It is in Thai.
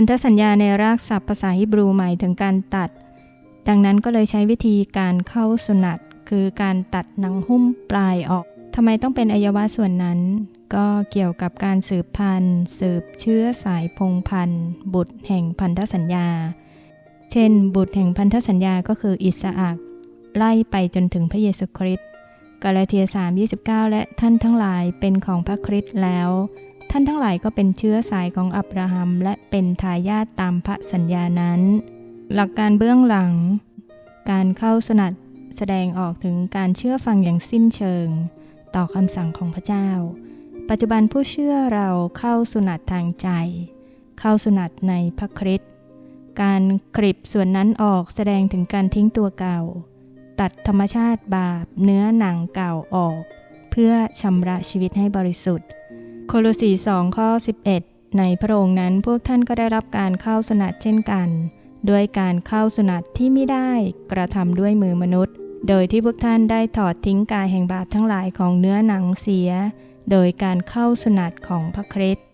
พันธสัญญาในรากศัพท์ภาษาฮิบรูหมายถึงการตัด ดังนั้นก็เลยใช้วิธีการเข้าสุนัตคือการตัดหนังหุ้มปลายออกทำไมต้องเป็นอวัยวะส่วนนั้น ก็เกี่ยวกับการสืบพันธุ์ สืบเชื้อสายพงพันธุ์ บุตรแห่งพันธสัญญา เช่น บุตรแห่งพันธสัญญาก็คืออิสอักไล่ไปจนถึงพระเยซูคริสต์กาลาเทีย3 29 และท่านทั้งหลายเป็นของพระคริสต์แล้ว ท่านทั้งหลายก็เป็นเชื้อสายของอับราฮัม และเป็นทายาทตามพระสัญญานั้น หลักการเบื้องหลัง การเข้าสนัดแสดงออกถึงการเชื่อฟังอย่างสิ้นเชิง ต่อคำสั่งของพระเจ้า ปัจจุบันผู้เชื่อเราเข้าสุนัตทางใจ เข้าสุนัตในพระคริสต์การคลิปส่วนนั้นออกแสดงถึงการทิ้งตัวเก่า ตัดธรรมชาติบาปเนื้อหนังเก่าออก เพื่อชำระชีวิตให้บริสุทธิ์ โคโลสี2ข้อ 11 ในพระองค์นั้นพวกท่านก็ได้รับการเข้าสนัดเช่นกัน ด้วยการเข้าสนัดที่ไม่ได้กระทำด้วยมือมนุษย์ โดยที่พวกท่านได้ถอดทิ้งกายแห่งบาปทั้งหลายของเนื้อหนังเสีย โดยการเข้าสนัดของพระคริสต์